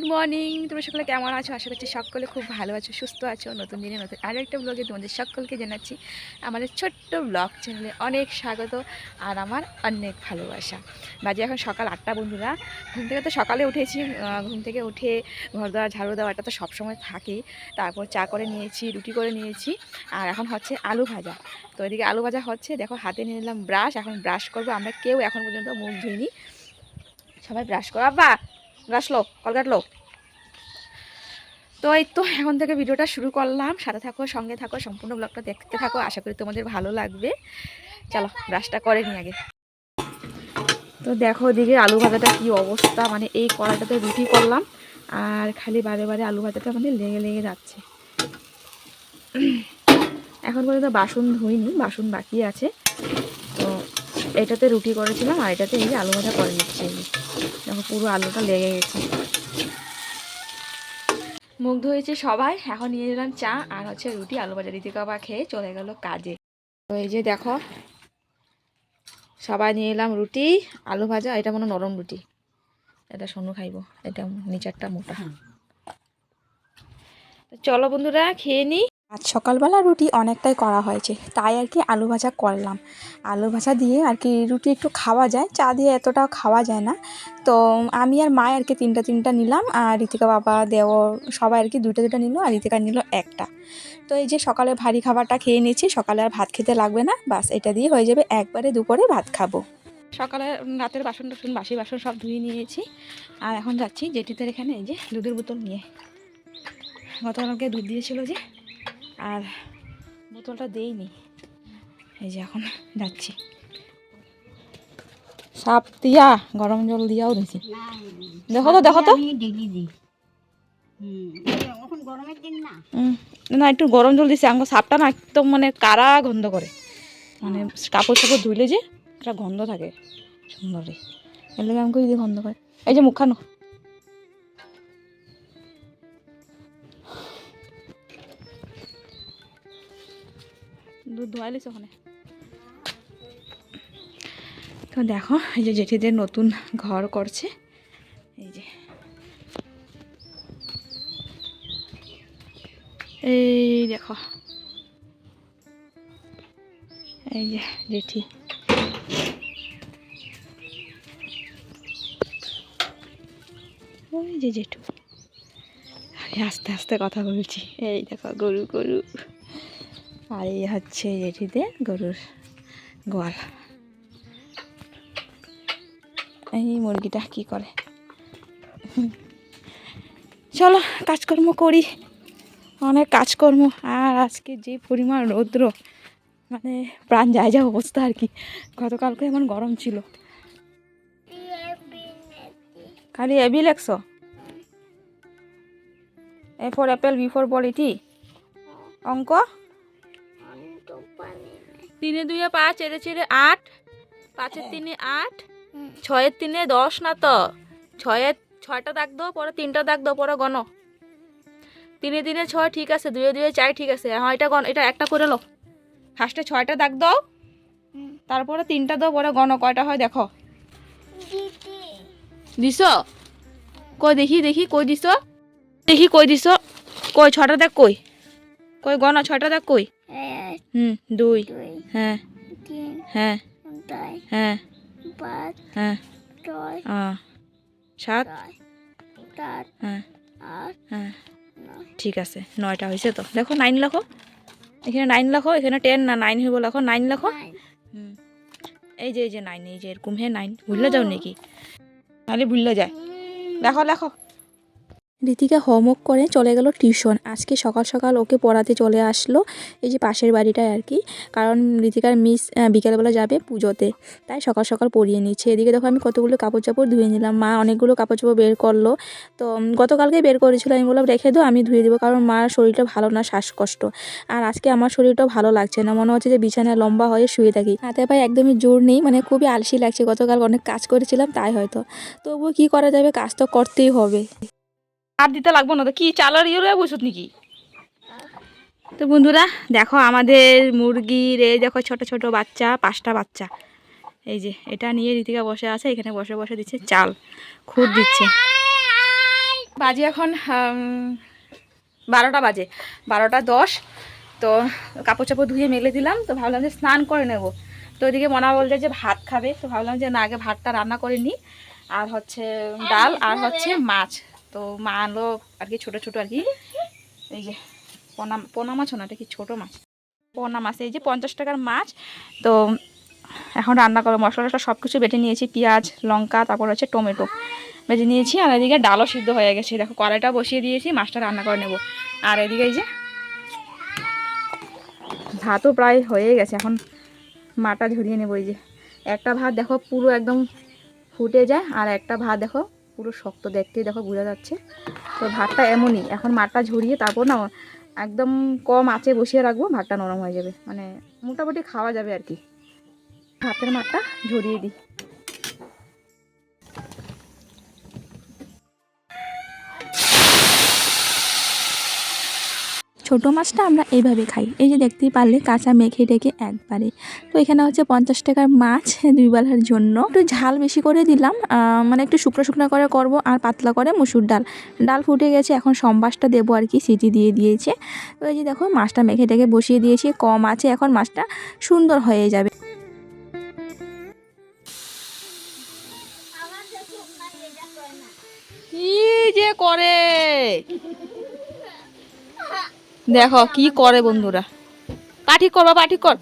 Good morning তোমরা সকলে কেমন আছো? আশা করছি সকলে খুব ভালো আছো, সুস্থ আছো। নতুন দিনে নতুন আরও একটা ব্লগে তোমাদের সকলকে জানাচ্ছি আমাদের ছোট্ট ব্লগ চ্যানেলে অনেক স্বাগত আর আমার অনেক ভালোবাসা। বাজে এখন সকাল আটটা, বন্ধুরা। ঘুম থেকে তো সকালে উঠেছি ঘুম থেকে উঠে ঘর দেওয়া ঝাড়ু দেওয়া এটা তো সবসময় থাকে। তারপর চা করে নিয়েছি, রুটি করে নিয়েছি, আর এখন হচ্ছে আলু ভাজা। তো এদিকে আলু ভাজা হচ্ছে, দেখো হাতে নিয়ে নিলাম ব্রাশ, এখন ব্রাশ করব। আমরা কেউ এখন পর্যন্ত মুখ ধুইনি। সবাই ব্রাশ করো। আব্বা! ব্রাশ লো কলকাট লো তো এই তো এখন থেকে ভিডিওটা শুরু করলাম। সাথে থাকো, সঙ্গে থাকো, সম্পূর্ণ ব্লগটা দেখতে থাকো। আশা করি তোমাদের ভালো লাগবে। চলো ব্রাশটা করে নি আগে। তো দেখো ওদিকে আলু ভাজাটা কি অবস্থা মানে এই কড়াইটাতে রুটি করলাম, আর খালি বারে বারে আলু ভাজাটা মানে লেগে লেগে যাচ্ছে। এখন পর্যন্ত বাসন ধুইনি, বাসন বাকি আছে। এটাতে রুটি করেছিলাম আর এটাতে এই যে আলু ভাজা করে নিচ্ছি। দেখো পুরো আলুটা লেগে গেছে। মুখ ধুয়েছে সবাই, এখন নিয়ে নিলাম চা আর হচ্ছে রুটি, আলু ভাজা দিতে কাবা খেয়ে চলে গেল কাজে। তো এই যে দেখো, সবাই নিয়ে এলাম রুটি, আলু ভাজা এটা মনে নরম রুটি। এটা সোনু খাইব, এটা নিচারটা মোটা। চলো বন্ধুরা, খেয়ে নিই আজ সকালবেলা রুটি অনেকটাই করা হয়েছে, তাই আর কি আলু ভাজা করলাম। আলু ভাজা দিয়ে আর কি রুটি একটু খাওয়া যায়, চা দিয়ে এতটাও খাওয়া যায় না। তো আমি আর মা আর কি তিনটা তিনটা নিলাম, আর ঋতিকা বাবা, দেও সবাই আর কি দুটো দুটো নিল, আর ঋতিকা নিল একটা। তো এই যে সকালে ভারী খাবারটা খেয়ে নিয়েছি, সকালে আর ভাত খেতে লাগবে না, বাস এটা দিয়ে হয়ে যাবে একবারে দুপুরে ভাত খাব। সকালে রাতের বাসন টাসন, বাসি বাসন সব ধুয়ে নিয়েছি, আর এখন যাচ্ছি জেঠিদের এখানে এই যে দুধের বোতল নিয়ে। গতকালকে দুধ দিয়েছিল যে আর বোতলটা দেইনি। এই যে এখন যাচ্ছি। সাপ দিয়া, গরম জল দিয়াও দিয়েছি দেখো তো দেখো তো। আমি না, একটু গরম জল দিছে। আমার সাপটা না একদম মানে কারা গন্ধ করে। মানে কাপড় চাপড় ধুইলে যে একটা গন্ধ থাকে। সুন্দরই এর লেগে আমাকে যদি গন্ধ করে। এই যে মুখানো দুধ ধোয়াইলিস ওখানে। তো দেখো, এই যে জেঠিদের নতুন ঘর করছে। এই যে। এই দেখো। এই যে জেঠি। ওই যে জেঠু। আস্তে আস্তে কথা বলছি। এই দেখো, গরু গরু। আর এই হচ্ছে এটিতে গরুর গোয়াল। এই মুরগিটা কি করে? চলো, কাজকর্ম করি। অনেক কাজকর্ম, আর আজকে যে পরিমাণ রৌদ্র মানে প্রাণ যায় যা অবস্থা আর কি। গতকালকে এমন গরম ছিল। খালি A B লেখছ A for apple B for ball এটি অঙ্ক? তিনে দুইয়ে পাঁচ এরে চেরে আট পাঁচের তিনে আট ছয়ের তিনে দশ না তো? ছয়ের ছয়টা দাগ দাও পরে তিনটা দাগ দাও পরে গণ। তিনে তিনে ছয় ঠিক আছে দুয়ে দুয়ে চার ঠিক আছে। হ্যাঁ এটা গণ এটা একটা করে লো। ফার্স্টে ছয়টা দাগ দাও তারপরে তিনটা দাও পরে গণ কয়টা হয় দেখো। দিছ? কই দেখি দেখি কই দিছ? দেখি কই দিছ? কই ছটা দেখ কই? কই গণ ছয়টা দেখ কই? হুম দুই হ্যাঁ হ্যাঁ হ্যাঁ পাঁচ হ্যাঁ সাত হ্যাঁ হ্যাঁ ঠিক আছে নয়টা হয়েছে তো। দেখো নাইন লেখো। এখানে নাইন লেখো এখানে টেন না নাইন হইব লেখো নাইন লেখো। হুম এই যে এই যে নাইন এই যে এরকম হে নাইন। ভুললে যাও নাকি? নাহলে ভুললে যায়। লেখো লেখো। ঋতিকা হোমওয়ার্ক করে চলে গেল টিউশন। আজকে সকাল সকাল ওকে পড়াতে চলে আসলো এই যে পাশের বাড়িটায় আর কি। কারণ ঋতিকার মিস বিকেলবেলা যাবে পুজোতে। তাই সকাল সকাল পরিয়ে নিচ্ছে। এদিকে দেখো আমি কতগুলো কাপড় চাপড় ধুয়ে নিলাম। মা অনেকগুলো কাপড় চাপড় বের করল। তো গতকালকে বের করেছিল। আমি বললাম, রেখে দাও, আমি ধুয়ে দেবো। কারণ মার শরীরটা ভালো না, শ্বাসকষ্ট। আর আজকে আমার শরীরটাও ভালো লাগছে না। মনে হচ্ছে যে বিছানায় লম্বা হয়ে শুয়ে থাকি। হাতে পায়ে একদমই জোর নেই। মানে খুবই আলসি লাগছে। গতকাল অনেক কাজ করেছিলাম তাই হয়তো। তবুও কী করা যাবে? কাজ তো করতেই হবে। আর দিতে লাগবো না তো। কি চালার ইয়ে বসত নাকি? তো বন্ধুরা, দেখো আমাদের মুরগির এই দেখো ছোট ছোট বাচ্চা, পাঁচটা বাচ্চা। এই যে, এটা নিয়ে রীতিকা বসে আছে, এখানে বসে বসে দিচ্ছে চাল, খুদ দিচ্ছে। বাজে এখন বারোটা বাজে, বারোটা দশ। তো কাপড় চাপড় ধুয়ে মেলে দিলাম, তো ভাবলাম যে স্নান করে নেব। তো ওইদিকে মনা বলছে যে ভাত খাবে, তো ভাবলাম যে না, আগে ভাতটা রান্না করে নিই। আর হচ্ছে ডাল, আর হচ্ছে মাছ। তো মা আনলো আর কি ছোটো ছোটো আর কি এই যে পোনা পোনা মাছও না কি ছোটো মাছ? পোনা মাছ, এই যে পঞ্চাশ টাকার মাছ। তো এখন রান্না করো মশলা টশলা সব কিছু বেটে নিয়েছি, পেঁয়াজ, লঙ্কা, তারপর হচ্ছে টমেটো। বেটে নিয়েছি, আর এদিকে ডালও সিদ্ধ হয়ে গেছে। দেখো, কড়াইটা বসিয়ে দিয়েছি, মাছটা রান্না করে নেব। আর এদিকে এই যে ভাতও প্রায় হয়ে গেছে। এখন মাটা ঝরিয়ে নেব, এই যে। একটা ভাত দেখো পুরো একদম ফুটে যায়, আর একটা ভাত দেখো পুরো শক্ত দেখতেই দেখো, বোঝা যাচ্ছে। তো ভাতটা এমনই, এখন মাঠটা ঝরিয়ে তারপর না একদম কম আঁচে বসিয়ে রাখব, ভাতটা নরম হয়ে যাবে। মানে মোটামুটি খাওয়া যাবে আর কি। ভাতের মাঠটা ঝরিয়ে দিই। ছোটো মাছটা আমরা এইভাবে খাই। এই যে দেখতেই পারলে কাঁচা মেখে টেকে একবারে। তো এখানে হচ্ছে পঞ্চাশ টাকার মাছ দুই বেলার জন্য। একটু ঝাল বেশি করে দিলাম। মানে একটু শুকনো শুকনো করে করব আর পাতলা করে মুসুর ডাল। ডাল ফুটে গেছে, এখন সম্বাসটা দেবো আর কি, সিটি দিয়ে দিয়েছে। তো এই যে দেখো, মাছটা মেখে টেকে বসিয়ে দিয়েছি, কম আছে, এখন মাছটা সুন্দর হয়ে যাবে। যে করে! দেখো, কি করে বন্ধুরা? পাঠি কর বা পাঠি কর।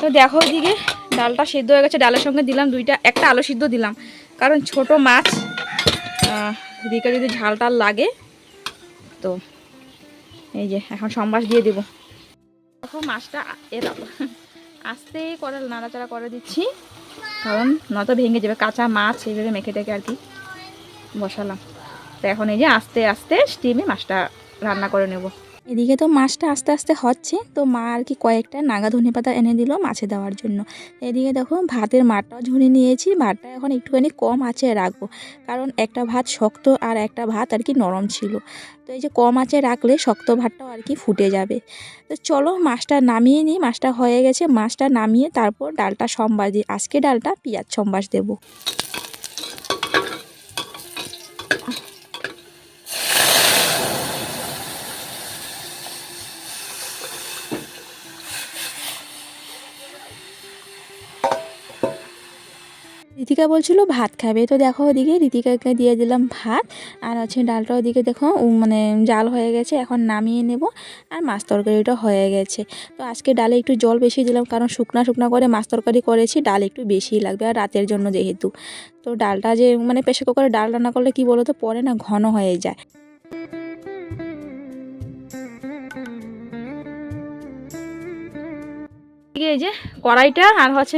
তো দেখো ওইদিকে ডালটা সিদ্ধ হয়ে গেছে। ডালের সঙ্গে দিলাম দুইটা, একটা আলু সিদ্ধ দিলাম। কারণ ছোট মাছ দিকে যদি ঝাল টাল লাগে, তো এই যে এখন সম্বাস দিয়ে দেবো। দেখো মাছটা এরকম আস্তে করে নাড়াচাড়া করে দিচ্ছি, কারণ নয়তো ভেঙে যাবে। কাঁচা মাছ এইভাবে মেখে টেকে আর কি বসালাম। তো এখন এই যে আস্তে আস্তে স্টিমে মাছটা রান্না করে নেব। এদিকে তো মাছটা আস্তে আস্তে হচ্ছে, তো মা আর কি কয়েকটা নাগা ধনে পাতা এনে দিল মাছে দেওয়ার জন্য। এদিকে দেখো ভাতের মাঠটাও ঝুড়ি নিয়েছি, ভাতটা এখন একটুখানি কম আছে রাখব, কারণ একটা ভাত শক্ত আর একটা ভাত আর কি নরম ছিল। তো এই যে কম আছে রাখলে শক্ত ভাতটাও আর কি ফুটে যাবে। তো চলো মাছটা নামিয়ে নিই, মাছটা হয়ে গেছে, মাছটা নামিয়ে তারপর ডালটা সম্বাস দিই। আজকে ডালটা পেঁয়াজ সম্বাস দেবো। রিতিকা বলছিল, ভাত খাবে। তো দেখো ওদিকে রিতিকাকে দিয়ে দিলাম ভাত। আর হচ্ছে ডালটা ওদিকে দেখো মানে জাল হয়ে গেছে, এখন নামিয়ে নেব। আর মাছ তরকারিটা হয়ে গেছে। তো আজকে ডালে একটু জল বেশি দিলাম, কারণ শুকনা শুকনা করে মাছ তরকারি করেছি, ডাল একটু বেশিই লাগবে আর রাতের জন্য যেহেতু। তো ডালটা যে মানে প্রেশার কুকারে ডাল রান্না করলে কি বলো তো পরে না ঘন হয়ে যায়। এই যে কড়াইটা আর হচ্ছে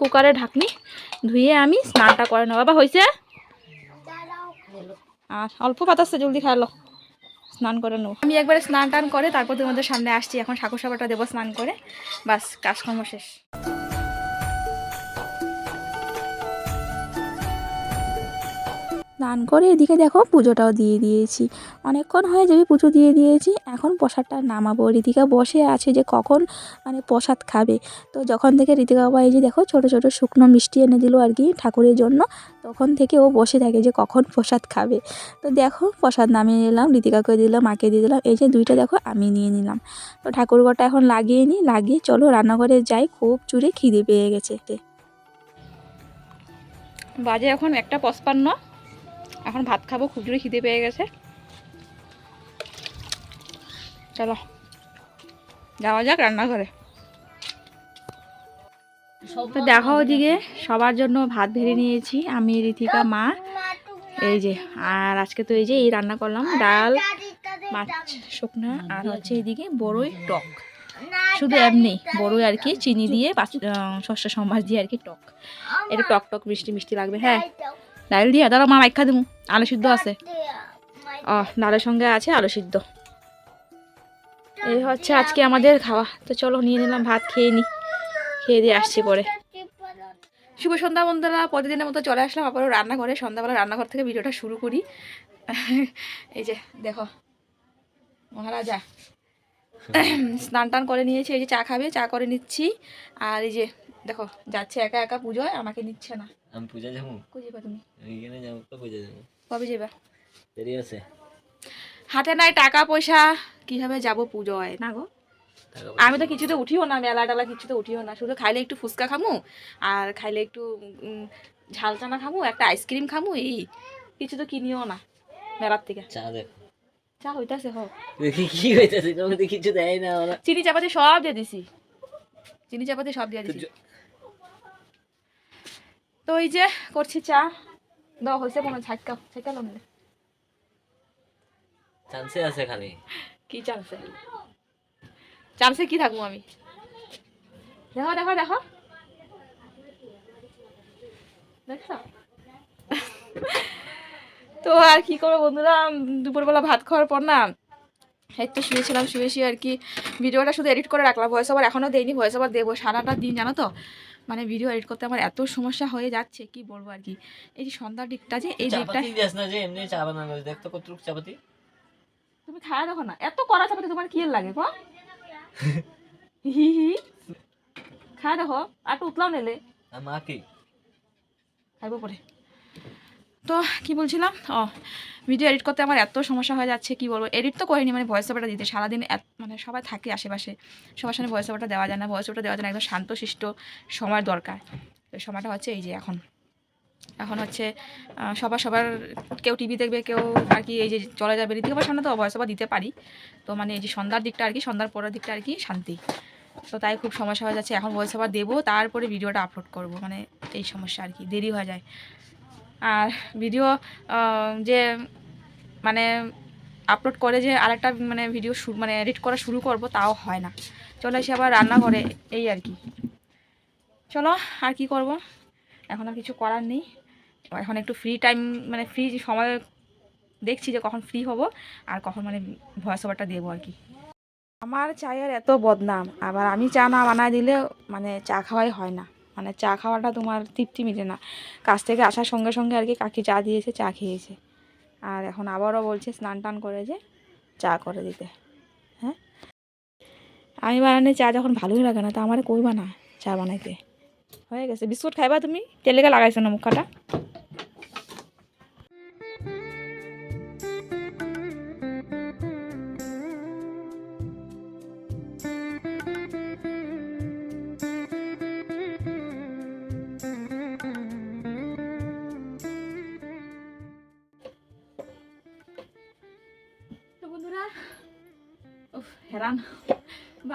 কুকারের ঢাকনি। ধুয়ে আমি স্নানটা করে নেব। বাবা হয়েছে আর অল্প পাতাচ্ছে জলদি খাইলো স্নান করে নেব। আমি একবারে স্নান টান করে তারপর তোমাদের সামনে আসছি। এখন শাকু সাবাটা দেবো স্নান করে। বাস কাজকর্ম শেষ। স্নান করে এদিকে দেখো পুজোটাও দিয়ে দিয়েছি। অনেকক্ষণ হয়ে যাবে পুজো দিয়ে দিয়েছি, এখন প্রসাদটা নামাবো। ঋতিকা বসে আছে যে কখন মানে প্রসাদ খাবে। তো যখন থেকে ঋতিকা বাবা এই যে দেখো ছোটো ছোটো শুকনো মিষ্টি এনে দিল আর কি ঠাকুরের জন্য, তখন থেকে ও বসে থাকে যে কখন প্রসাদ খাবে। তো দেখো প্রসাদ নামিয়ে নিলাম ঋতিকাকে দিলাম, মাকে দিয়ে দিলাম, এই যে দুইটা দেখো আমি নিয়ে নিলাম। তো ঠাকুরঘরটা এখন লাগিয়ে নিই, লাগিয়ে চলো রান্নাঘরে যাই, খুব চুরে খিদে পেয়ে গেছে বাজে এখন একটা পঁচপান্ন। এখন ভাত খাব, খুব জোরে খিদে পেয়ে গেছে। চলো, যাওয়া যাক রান্নাঘরে। তো দেখো ওদিকে, সবার জন্য ভাত ভেড়ে নিয়েছি। আমি ঋতিকা মা, এই যে, আর আজকে তো এই যে এই রান্না করলাম, ডাল, মাছ, শুকনা, আর হচ্ছে এদিকে বড়ই টক। শুধু এমনি, বড়ই আর কি, চিনি দিয়ে শস্য সম্বাস দিয়ে আর কি টক। এটা টক টক মিষ্টি মিষ্টি লাগবে হ্যাঁ। ডাল দিয়ে দাঁড়া মা মাইখা দেবো আলু সিদ্ধ আছে। ও ডালের সঙ্গে আছে আলু সিদ্ধ। এই হচ্ছে আজকে আমাদের খাওয়া। তো চলো, নিয়ে নিলাম ভাত, খেয়ে নিই খেয়ে দিয়ে আসছি পরে। শুভ সন্ধ্যা বন্ধুরা, প্রতিদিনের মতো চলে আসলাম আবারও রান্নাঘরে। সন্ধ্যাবেলা রান্নাঘর থেকে ভিডিওটা শুরু করি। এই যে, দেখো, মহারাজা স্নান টান করে নিয়েছি। এই যে চা খাবে, চা করে নিচ্ছি। আর এই যে, দেখো, যাচ্ছে একা একা পুজোয়, আমাকে নিচ্ছে না। আমি পূজা যাব কই যাবা তুমি ওইখানে যাব তো পূজা যাব কবে যাবা দেরি আছে হাতে নাই টাকা পয়সা কীভাবে যাব পুজোয় না গো আমি তো কিছুতে উঠিও না মেলা টেলা কিছুতে উঠিও না শুধু খাইলে একটু ফুচকা খামু আর খাইলে একটু ঝাল চানা খামু একটা আইসক্রিম খামু এই কিছু তো কিনিও না মেলার থেকে। চা দেখো চা হইতাছে হোক দেখি কি হইতেছে তোমাকে কিছু দেয় না ওরা। চিনি চাপাতি সব দিয়ে দিছি। চিনি চাপাতি সব দিয়ে দিছি। তো ওই যে করছি চা। দাও হয়েছে মনে ছাটকা ছাটকা লমলে চান্সে আছে খালি। কি চান্সে? চান্সে কি থাকব আমি? দেখো দেখো দেখো। দেখছ? তো আর কি করব বন্ধুরা? দুপুরবেলা ভাত খাওয়ার পর না এই তো শুয়েছিলাম শুয়ে শুয়ে আর কি। ভিডিওটা শুধু এডিট করে রাখলাম ভয়েস ওভার এখনও দেইনি ভয়েস ওভার দেবো সারাটা দিন জানো তো? মানে ভিডিও এডিট করতে আমার এত সমস্যা হয়ে যাচ্ছে কি বলব আর কি? এই যে সন্ধ্যার দিকটা যে এই দিকটা এমনি চা বানানো দেখতো কতটুক চাপাতি। তুমি খায় দেখো না এত কড়া চাপাতি তোমার কি লাগে গো হি হি খায় দেখো আর একটু উতলাও নেলে। আমাকে খাইবো পরে। তো কি বলছিলাম? ও ভিডিও এডিট করতে আমার এত সমস্যা হয়ে যাচ্ছে, কি বলব? এডিট তো করিনি মানে ভয়েস ওভারটা দিতে। সারাদিন মানে সবাই থাকে আশেপাশে। সবার সামনে ভয়েস ওভারটা দেওয়া যায় না। ভয়েস ওভারটা যায় না একদম শান্তশিষ্ট সময় দরকার। তো সময়টা হচ্ছে এই যে এখন। এখন হচ্ছে সবার সবার কেউ টিভি দেখবে, কেউ আর কি এই যে চলে যাবে ঋতিকাবার সামনে তো ভয়েস ওভার দিতে পারি। তো মানে এই যে সন্ধ্যার দিকটা আর কি, সন্ধ্যার পরের দিকটা আর কি শান্তি। তো তাই খুব সমস্যা হয়ে যাচ্ছে। এখন ভয়েস ওভার দেবো, তারপরে ভিডিওটা আপলোড করব। মানে এই সমস্যা আর কি, দেরি হয়ে যায়। আর ভিডিও যে মানে আপলোড করে যে আরেকটা মানে ভিডিও মানে এডিট করা শুরু করব, তাও হয় না। চলে এসে আবার রান্নাঘরে, এই আর কি। চলো, আর কি করব? এখন আর কিছু করার নেই। এখন একটু ফ্রি টাইম মানে ফ্রি সময় দেখছি যে কখন ফ্রি হব, আর কখন মানে ভয়েস ওভারটা দেবো আর কি। আমার চায়ের এত বদনাম, আবার আমি চা না বানায় দিলে মানে চা খাওয়াই হয় না। মানে চা খাওয়াটা তোমার তৃপ্তি মিটে না। কাজ থেকে আসার সঙ্গে সঙ্গে আর কি কাকি চা দিয়েছে, চা খেয়েছে। আর এখন আবারও বলছে স্নান টান করে যে চা করে দিতে। হ্যাঁ? আমি বানানো চা যখন ভালোই লাগে না, তা আমার কইবা না চা বানাইতে? হয়ে গেছে। বিস্কুট খাইবা তুমি? তেলেকে লাগাইছো না মুখাটা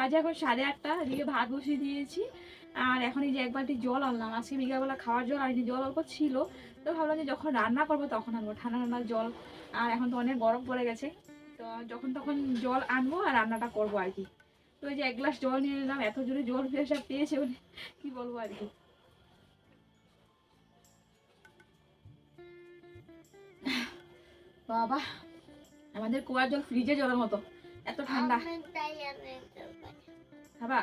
বাজে এখন সাড়ে আটটা, এদিকে ভাত বসিয়ে দিয়েছি। আর এখন এই যে এক বালতি জল আনলাম। আজকে বিকালবেলা খাওয়ার জল আনিনি জল অল্প ছিল, তো ভাবলাম যে যখন রান্না করব তখন আনব। ঠান্ডা ঠান্ডা জল। আর এখন তো অনেক গরম পড়ে গেছে। তো যখন তখন জল আনব আর রান্নাটা করব আর কি। তো এই যে এক গ্লাস জল নিয়ে নিলাম। এত জোরে জল পেশা পেয়েছে বলে কি বলব আর কি। বাবা, আমাদের কুয়ার জল ফ্রিজে জলের মতো। এত ঠান্ডা। খাবা?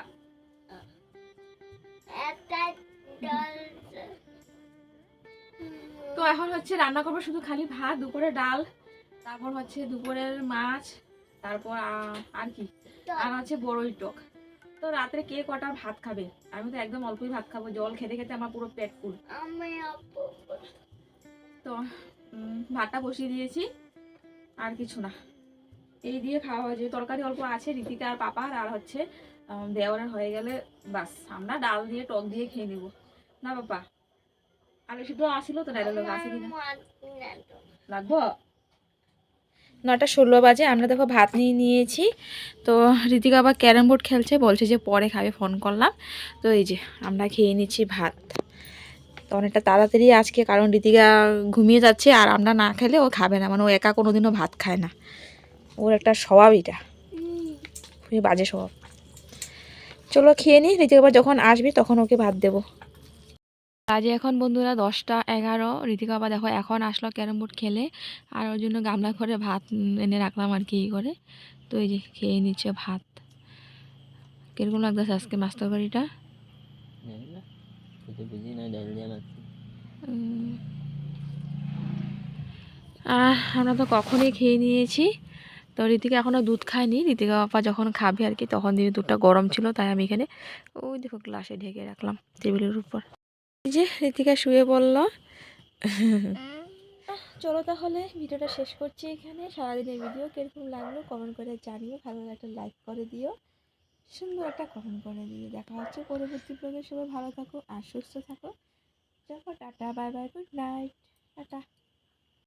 তো এখন হচ্ছে রান্না করব শুধু খালি ভাত দুপুরে ডাল তারপর হচ্ছে দুপুরের মাছ তারপর আর কি? আর আছে বড়ই টক। তো রাত্রে কে কটা ভাত খাবে? আমি তো একদম অল্পই ভাত খাব জল খেতে খেতে আমার পুরো পেট ফুল। তো ভাতটা বসিয়ে দিয়েছি আর কিছু না। এই দিয়ে খাওয়া হয়েছে তরকারি অল্প আছে রীতিকা আর পাপার আর হচ্ছে উম, দেওয়ারের হয়ে গেলে বাস আমরা ডাল দিয়ে টক দিয়ে খেয়ে নেব। না পাপা আলু সিদ্ধ আসিল তো ডালের লোক আছে কিনা? লাগবো? নটা ষোলো বাজে আমরা দেখো ভাত নিয়ে নিয়েছি। তো ঋতিকা আবার ক্যারাম বোর্ড খেলছে বলছে যে পরে খাবে ফোন করলাম। তো এই যে আমরা খেয়ে নিচ্ছি ভাত। তো অনেকটা তাড়াতাড়ি আজকে কারণ ঋতিকা ঘুমিয়ে যাচ্ছে আর আমরা না খেলে ও খাবে না মানে ও একা কোনোদিনও ভাত খায় না। ওর একটা স্বভাব এটা। খুবই বাজে স্বভাব। চলো খেয়ে নিই ঋতিকা আবার যখন আসবি তখন ওকে ভাত দেবো। আজ এখন বন্ধুরা দশটা এগারো, ঋতিকা আবার দেখো এখন আসলো ক্যারাম বোর্ড খেলে, আর ওর জন্য গামলা করে ভাত এনে রাখলাম আর কি করে। তো এই যে খেয়ে নিচ্ছে ভাত। কীরকম লাগতেছে আজকে মাছ তরকারিটা? আমরা তো কখনই খেয়ে নিয়েছি। তো ঋতিকা এখনও দুধ খায়নি। ঋতিকা বাপা যখন খাবে আর কি তখন দিয়ে দুধটা গরম ছিল, তাই আমি এখানে ওই দেখো গ্লাসে ঢেকে রাখলাম টেবিলের উপর। যে ঋতিকা শুয়ে পড়ল। চলো তাহলে ভিডিওটা শেষ করছি এখানে। সারাদিনের ভিডিও কীরকম লাগল কমেন্ট করে জানিও। ভালো একটা লাইক করে দিও। সুন্দর একটা কমেন্ট করে দিও। দেখা হচ্ছে পরবর্তী ব্লগে সবাই ভালো থাকো আর সুস্থ থাকো। দেখো tata bye bye good night tata.